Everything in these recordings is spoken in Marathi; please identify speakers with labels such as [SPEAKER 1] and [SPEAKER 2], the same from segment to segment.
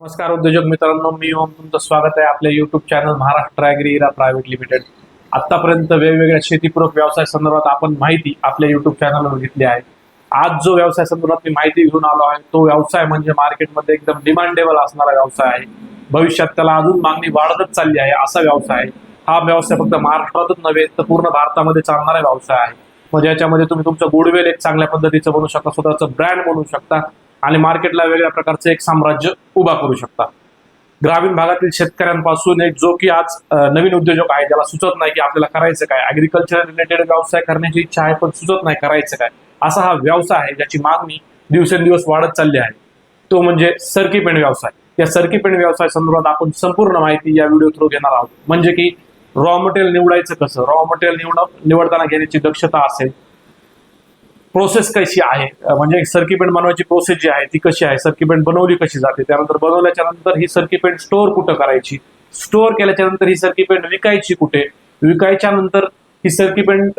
[SPEAKER 1] नमस्कार उद्योजक मित्रांनो मी ओम तुमचं स्वागत आहे आपल्या YouTube channel Maharashtra Agrira private limited आतापर्यंत वेगवेगळ्या शेतीपूरक व्यवसाय संदर्भात आपण माहिती आपल्या युट्यूब चॅनलवर घेतली आहे. आज जो व्यवसाय संदर्भात मी माहिती घेऊन आलो आहे तो व्यवसाय म्हणजे मार्केटमध्ये एकदम डिमांडेबल असणारा व्यवसाय आहे. भविष्यात त्याला अजून मागणी वाढतच चालली आहे असा व्यवसाय आहे. हा व्यवसाय फक्त महाराष्ट्रातच नव्हे तर पूर्ण भारतामध्ये चालणारा व्यवसाय आहे. म्हणजे याच्यामध्ये तुम्ही तुमचं गुडवेल एक चांगल्या पद्धतीचं बनवू शकता स्वतःचं ब्रँड बनवू शकता. आणि मार्केटला वेगळ्या प्रकारचं एक साम्राज्य उभा करू शकता. ग्रामीण भागातील शेतकऱ्यांपासून एक जो की आज नवीन उद्योजक आहे ज्याला सुचत नाही की आपल्याला करायचं काय. अग्रिकल्चर रिलेटेड व्यवसाय करण्याची इच्छा आहे पण सुचत नाही करायचं काय. असा हा व्यवसाय आहे ज्याची मागणी दिवसेंदिवस वाढत चालली आहे. तो म्हणजे सरकी पेंड व्यवसाय. या सरकी पेंड व्यवसाय संदर्भात आपण संपूर्ण माहिती या व्हिडिओ थ्रू घेणार आहोत. म्हणजे की रॉ मटेरियल निवडायचं कसं? रॉ मटेरियल निवड निवडताना घेण्याची दक्षता असेल प्रोसेस कशी आहे? म्हणजे सर्किपेंट बनवायची प्रोसेस जी आहे ती कशी आहे? सर्किपेंट बनवली कशी जाते? त्यानंतर बनवल्याच्या नंतर ही सर्किपेंट स्टोअर कुठं करायची? स्टोअर केल्याच्यानंतर ही सर्किपेंट विकायची कुठे? विकायच्या नंतर ही सर्किपेंट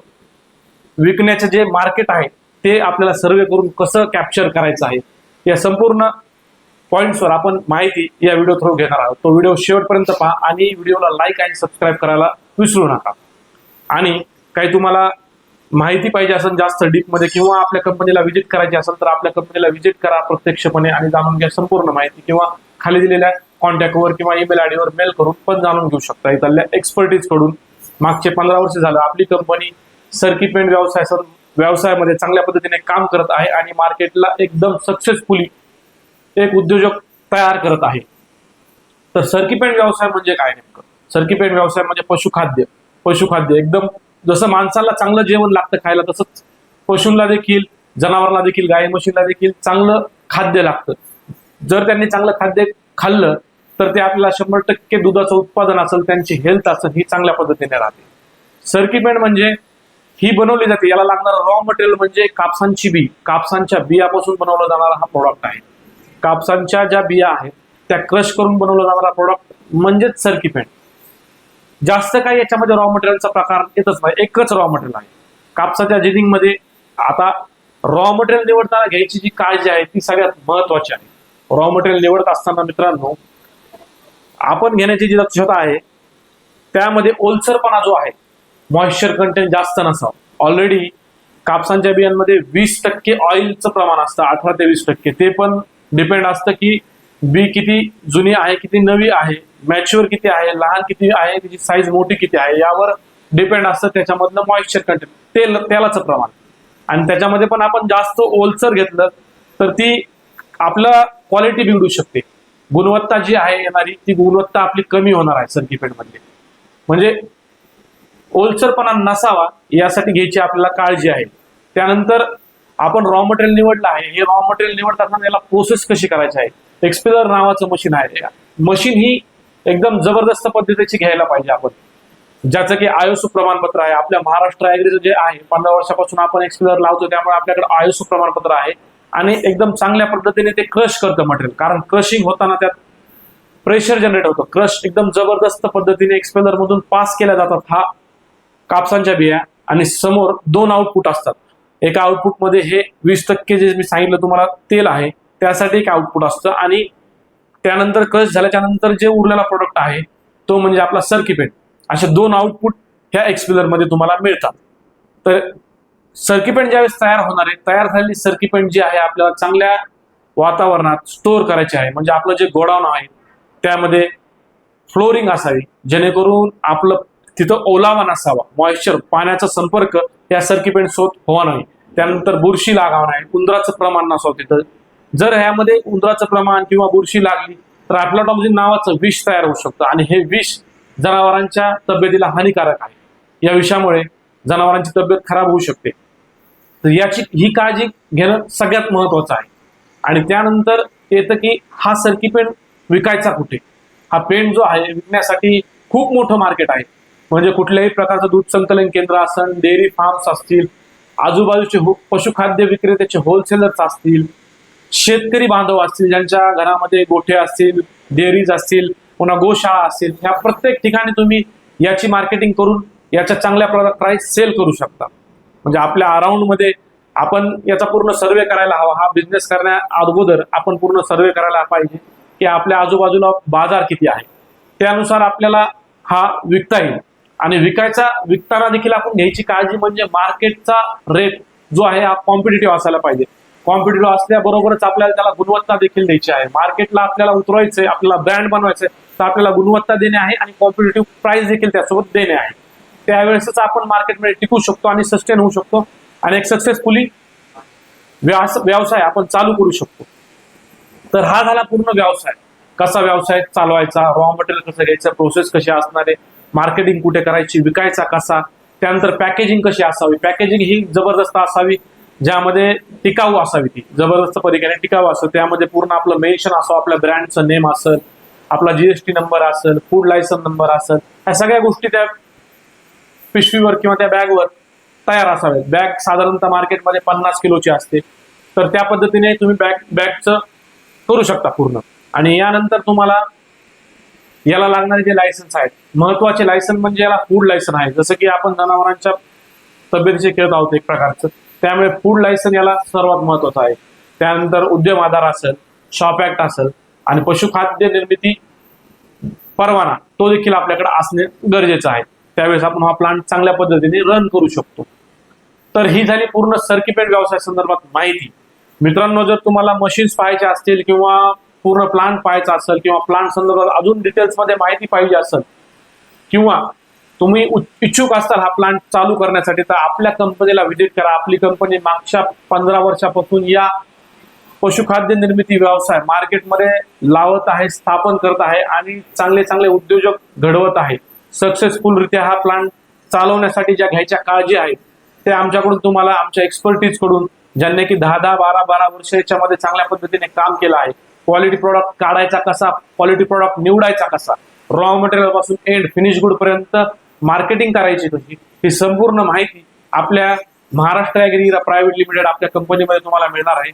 [SPEAKER 1] विकण्याचे जे मार्केट आहे ते आपल्याला सर्वे करून कसं कॅप्चर करायचं आहे? या संपूर्ण पॉईंट्सवर आपण माहिती या व्हिडिओ थ्रू घेणार आहोत. तो व्हिडिओ शेवटपर्यंत पहा आणि व्हिडिओला लाईक आणि सबस्क्राईब करायला विसरू नका. आणि काही तुम्हाला माहिती पाहिजे असेल जास्त डीपमध्ये किंवा आपल्या कंपनीला व्हिजिट करायची असेल तर आपल्या कंपनीला व्हिजिट करा प्रत्यक्षपणे आणि जाणून घ्या संपूर्ण माहिती किंवा खाली दिलेल्या कॉन्टॅक्टवर किंवा ईमेल आयडीवर मेल करून पण जाणून घेऊ शकता. इथल्या एक्सपर्टीजकडून मागचे पंधरा वर्ष झालं आपली कंपनी सर्की व्यवसाय सं- व्यवसायामध्ये चांगल्या पद्धतीने काम करत आहे आणि मार्केटला एकदम सक्सेसफुली एक उद्योजक तयार करत आहे. तर सर्किपेंट व्यवसाय म्हणजे काय नेमकं? सर्किपेंट व्यवसाय म्हणजे पशुखाद्य. पशुखाद्य एकदम जसं माणसाला चांगलं जेवण लागतं खायला तसंच पशूंना देखील जनावरांना देखील गाय म्हशींना देखील चांगलं खाद्य लागतं. जर त्यांनी चांगलं खाद्य खाल्लं तर ते आपल्याला शंभर टक्के दुधाचं उत्पादन असेल त्यांची हेल्थ असेल ही चांगल्या पद्धतीने राहते. सर्की म्हणजे ही बनवली जाते. याला लागणारं रॉ मटेरियल म्हणजे कापसांची बी. कापसांच्या बियापासून बनवला जाणारा हा प्रोडक्ट आहे. कापसांच्या ज्या बिया आहेत त्या क्रश करून बनवला जाणारा प्रोडक्ट म्हणजेच सर्की जास्त काही याच्यामध्ये रॉ मटेरियलचा प्रकार येतच नाही. एकच रॉ मटेरियल आहे. कापसाच्या जिनिंगमध्ये आता रॉ मटेरियल निवडताना घ्यायची जी काळजी आहे ती सगळ्यात महत्वाची आहे. रॉ मटेरियल निवडत असताना मित्रांनो आपण घेण्याची जी दक्षता आहे त्यामध्ये ओलसरपणा जो आहे मॉइश्चर कंटेंट जास्त नसावं. ऑलरेडी कापसांच्या बियांमध्ये वीस टक्के ऑइलचं प्रमाण असतं अठरा ते वीस टक्के. ते पण डिपेंड असतं की बी किती जुनी आहे किती नवी आहे मॅच्युअर किती आहे लहान किती आहे त्याची साईज मोठी किती आहे यावर डिपेंड असतं त्याच्यामधलं मॉइश्चर कंटेंट तेल तेलाचं प्रमाण. आणि त्याच्यामध्ये पण आपण जास्त ओलसर घेतलं तर ती आपलं क्वालिटी बिघडू शकते. गुणवत्ता जी आहे येणारी ती गुणवत्ता आपली कमी होणार आहे सर्की मध्ये म्हणजे ओलसरपणा नसावा यासाठी घ्यायची आपल्याला काळजी आहे. त्यानंतर आपण रॉ मटेरियल निवडलं आहे. हे रॉ मटेरियल निवडताना याला प्रोसेस कशी करायची आहे? एक्सपेलर नावाचं मशीन आहे. मशीन ही एकदम जबरदस्त पद्धतीची घ्यायला पाहिजे आपण. ज्याचं की आयोसो प्रमाणपत्र आहे. आपल्या महाराष्ट्र ॲग्रीचं जे आहे पंधरा वर्षापासून आपण एक्सपेलर लावतो त्यामुळे आपल्याकडे आयोसो प्रमाणपत्र आहे. आणि एकदम चांगल्या पद्धतीने ते क्रश करतं मटेरियल कारण क्रशिंग होताना त्यात प्रेशर जनरेट होतं. क्रश एकदम जबरदस्त पद्धतीने एक्सपेलर मधून पास केल्या जातात. हा कापसांच्या बिया आणि समोर दोन आउटपुट असतात. एका आउटपुटमध्ये हे वीस टक्के जे मी सांगितलं तुम्हाला तेल आहे. त्यासाठी एक आउटपुट असतं. आणि त्यानंतर क्रश झाल्याच्यानंतर जे उरलेला प्रोडक्ट आहे तो म्हणजे आपला सर्किपेंट असे दोन आउटपुट ह्या एक्सपेलरमध्ये तुम्हाला मिळतात. तर सर्किपेंट ज्यावेळेस तयार होणार आहे तयार झालेली सर्किपेंट जी आहे आपल्याला चांगल्या वातावरणात स्टोअर करायची आहे. म्हणजे आपलं जे गोडाऊन आहे त्यामध्ये फ्लोरिंग असावी. जेणेकरून आपलं तिथं ओलावा नसावा. मॉइश्चर पाण्याचा संपर्क या सर्किपेंट सोबत होवा नाही त्यानंतर बुरशी लागावं नाही उंदराचं प्रमाण नसावं तिथं. जर ह्यामध्ये उंदराचं प्रमाण किंवा बुरशी लागली तर अॅप्लाटॉक्सिन नावाचं विष तयार होऊ शकतं. आणि हे विष जनावरांच्या तब्येतीला हानिकारक आहे. या विषामुळे जनावरांची तब्येत खराब होऊ शकते. तर याची ही काळजी घेणं सगळ्यात महत्वाचं आहे. आणि त्यानंतर येतं की हा सरकी पेंट विकायचा कुठे? हा पेंट जो आहे विकण्यासाठी खूप मोठं मार्केट आहे. म्हणजे कुठल्याही प्रकारचं दूध संकलन केंद्र असेल डेअरी फार्म्स असतील आजूबाजूचे हो- पशुखाद्य विक्रेत्याचे होलसेलर्स असतील शेतकरी बांधव असतील ज्यांच्या घरामध्ये गोठे असतील डेअरीज असतील पुन्हा गोशाळा असतील ह्या प्रत्येक ठिकाणी तुम्ही याची मार्केटिंग करून याच्या चांगल्या प्राइस सेल करू शकता. म्हणजे आपल्या अराउंडमध्ये आपण याचा पूर्ण सर्वे करायला हवा. हा बिझनेस करण्या अगोदर आपण पूर्ण सर्वे करायला पाहिजे की आपल्या आजूबाजूला बाजार किती आहे. त्यानुसार आपल्याला हा विकता येईल. आणि विकायचा विकताना देखील आपण घ्यायची काळजी म्हणजे मार्केटचा रेट जो आहे हा कॉम्पिटेटिव्ह असायला पाहिजे. कॉम्पिटिटिव्ह असल्याबरोबरच आपल्याला त्याला गुणवत्ता देखील द्यायची आहे. मार्केटला आपल्याला उतरवायचंय आपल्याला ब्रँड बनवायचंय तर आपल्याला गुणवत्ता देणे आहे आणि कॉम्पिटेटिव्ह प्राइस देखील त्यासोबत देणे आहे. त्यावेळेसच आपण मार्केटमध्ये टिकू शकतो आणि सस्टेन होऊ शकतो आणि एक सक्सेसफुली व्यवसाय आपण चालू करू शकतो. तर हा झाला पूर्ण व्यवसाय. कसा व्यवसाय चालवायचा रॉ मटेरियल कसं घ्यायचं प्रोसेस कशी असणार आहे मार्केटिंग कुठे करायची विकायचा कसा त्यानंतर पॅकेजिंग कशी असावी पॅकेजिंग ही जबरदस्त असावी ज्यामध्ये टिकाऊ असावी ती. जबरदस्त परिकाने टिकाऊ असं त्यामध्ये पूर्ण आपलं मेन्शन असो आपल्या ब्रँडचं नेम असेल आपला जीएसटी नंबर असेल फूड लायसन नंबर असेल ह्या सगळ्या गोष्टी त्या पिशवीवर किंवा त्या बॅगवर तयार असावेत बॅग साधारणतः मार्केटमध्ये पन्नास किलोची असते. तर त्या पद्धतीने तुम्ही बॅग बॅगचं करू शकता पूर्ण. आणि यानंतर तुम्हाला याला लागणारे जे लायसन्स आहेत महत्त्वाचे लायसन म्हणजे याला फूड लायसन आहे. जसं की आपण जनावरांच्या तब्येतीचे खेळत आहोत एक प्रकारचं. त्यामुळे फूड लायसन याला सर्वात महत्वाचं आहे. त्यानंतर उद्यम आधार असेल शॉप ऍक्ट असेल आणि पशुखाद्य निर्मिती परवाना तो देखील आपल्याकडे असणे गरजेचं आहे. त्यावेळेस आपण हा प्लांट चांगल्या पद्धतीने रन करू शकतो. तर ही झाली पूर्ण सर्किपेट व्यवसाय संदर्भात माहिती. मित्रांनो जर तुम्हाला मशीन्स पाहायचे असतील किंवा पूर्ण प्लांट पाहायचा असेल किंवा प्लांट संदर्भात अजून डिटेल्समध्ये माहिती पाहिजे असेल किंवा तुम्ही इच्छुक असताल हा प्लांट चालू करण्यासाठी तर आपल्या कंपनीला व्हिजिट करा. आपली कंपनी मागच्या पंधरा वर्षापासून या पशुखाद्य निर्मिती व्यवसाय मार्केटमध्ये लावत आहे स्थापन करत आहे आणि चांगले चांगले उद्योजक घडवत आहे. सक्सेसफुलरित्या हा प्लांट चालवण्यासाठी ज्या घ्यायच्या काळजी आहेत ते आमच्याकडून तुम्हाला आमच्या एक्सपर्टीजकडून ज्यांनी की दहा दहा बारा बारा वर्ष याच्यामध्ये चांगल्या पद्धतीने काम केलं आहे. क्वालिटी प्रॉडक्ट काढायचा कसा? क्वालिटी प्रॉडक्ट निवडायचा कसा? रॉ मटेरियलपासून एंड फिनिश गुड पर्यंत मार्केटिंग करायची कशी ही संपूर्ण माहिती आपल्या महाराष्ट्र ऍग्री प्रायव्हेट लिमिटेड आपल्या कंपनीमध्ये तुम्हाला मिळणार आहे.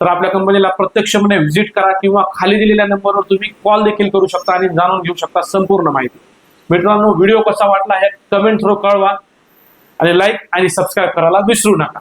[SPEAKER 1] तर आपल्या कंपनीला प्रत्यक्षपणे म्हणजे व्हिजिट करा किंवा खाली दिलेल्या नंबरवर तुम्ही कॉल देखील करू शकता आणि जाणून घेऊ शकता संपूर्ण माहिती. मित्रांनो व्हिडिओ कसा वाटला हे कमेंट थ्रू कळवा आणि लाईक आणि सबस्क्राईब करायला विसरू नका.